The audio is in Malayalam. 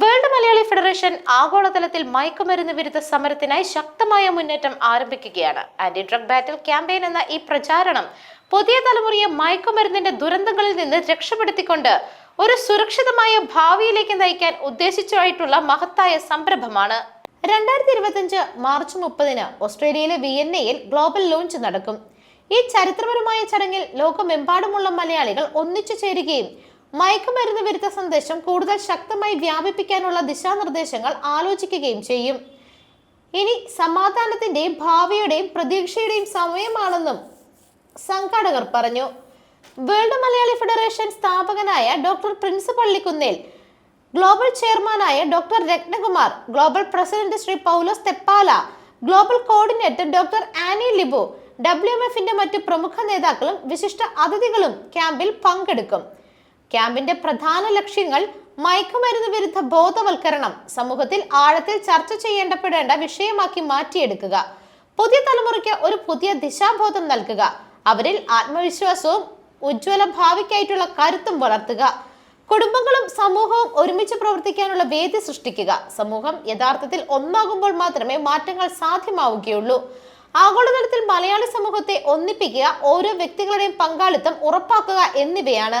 വേൾഡ് മലയാളി ഫെഡറേഷൻ ആഗോളതലത്തിൽ മയക്കുമരുന്ന് വിരുദ്ധ സമരത്തിനായി ശക്തമായ മുന്നേറ്റം ആരംഭിക്കുകയാണ്. ആന്റി ഡ്രഗ് ബാറ്റിൽ ക്യാമ്പയിൻ എന്ന ഈ പ്രചാരണം പുതിയ തലമുറയെ മയക്കുമരുന്നിന്റെ ദുരന്തങ്ങളിൽ നിന്ന് രക്ഷപ്പെടുത്തിക്കൊണ്ട് ഒരു സുരക്ഷിതമായ ഭാവിയിലേക്ക് നയിക്കാൻ ഉദ്ദേശിച്ചായിട്ടുള്ള മഹത്തായ സംരംഭമാണ്. രണ്ടായിരത്തി ഇരുപത്തിയഞ്ച് മാർച്ച് മുപ്പതിന് ഓസ്ട്രേലിയയിലെ വിയന്നയിൽ ഗ്ലോബൽ ലോഞ്ച് നടക്കും. ഈ ചരിത്രപരമായ ചടങ്ങിൽ ലോകമെമ്പാടുമുള്ള മലയാളികൾ ഒന്നിച്ചു ചേരുകയും മയക്കുമരുന്ന് വിരുദ്ധ സന്ദേശം കൂടുതൽ ശക്തമായി വ്യാപിപ്പിക്കാനുള്ള ദിശാനിർദ്ദേശങ്ങൾ ആലോചിക്കുകയും ചെയ്യും. ഇനി സമാധാനത്തിന്റെയും ഭാവിയുടെയും പ്രതീക്ഷയുടെയും സമയമാണെന്നും സംഘാടകർ പറഞ്ഞു. വേൾഡ് മലയാളി ഫെഡറേഷൻ സ്ഥാപകനായ ഡോക്ടർ പ്രിൻസ് പള്ളിക്കുന്നേൽ ഗ്ലോബൽ ചെയർമാനായ doctor Ratnakumar global president Shri Paulose Theppala global coordinator doctor Annie Libu W M എഫിന്റെ മറ്റു പ്രമുഖ നേതാക്കളും വിശിഷ്ട അതിഥികളും ക്യാമ്പിൽ പങ്കെടുക്കും. ക്യാമ്പിന്റെ പ്രധാന ലക്ഷ്യങ്ങൾ മയക്കുമരുന്ന് വിരുദ്ധ ബോധവൽക്കരണം സമൂഹത്തിൽ ആഴത്തിൽ ചർച്ച ചെയ്യേണ്ടപ്പെടേണ്ട വിഷയമാക്കി മാറ്റിയെടുക്കുക പുതിയ തലമുറയ്ക്ക് ഒരു പുതിയ ദിശാബോധം നൽകുക അവരിൽ ആത്മവിശ്വാസവും ഉജ്ജ്വല ഭാവിക്കായിട്ടുള്ള കരുത്തും വളർത്തുക കുടുംബങ്ങളും സമൂഹവും ഒരുമിച്ച് പ്രവർത്തിക്കാനുള്ള വേദി സൃഷ്ടിക്കുക സമൂഹം യഥാർത്ഥത്തിൽ ഒന്നാകുമ്പോൾ മാത്രമേ മാറ്റങ്ങൾ സാധ്യമാവുകയുള്ളൂ. ആഗോളതലത്തിൽ മലയാളി സമൂഹത്തെ ഒന്നിപ്പിക്കുക ഓരോ വ്യക്തികളുടെയും പങ്കാളിത്തം ഉറപ്പാക്കുക എന്നിവയാണ്.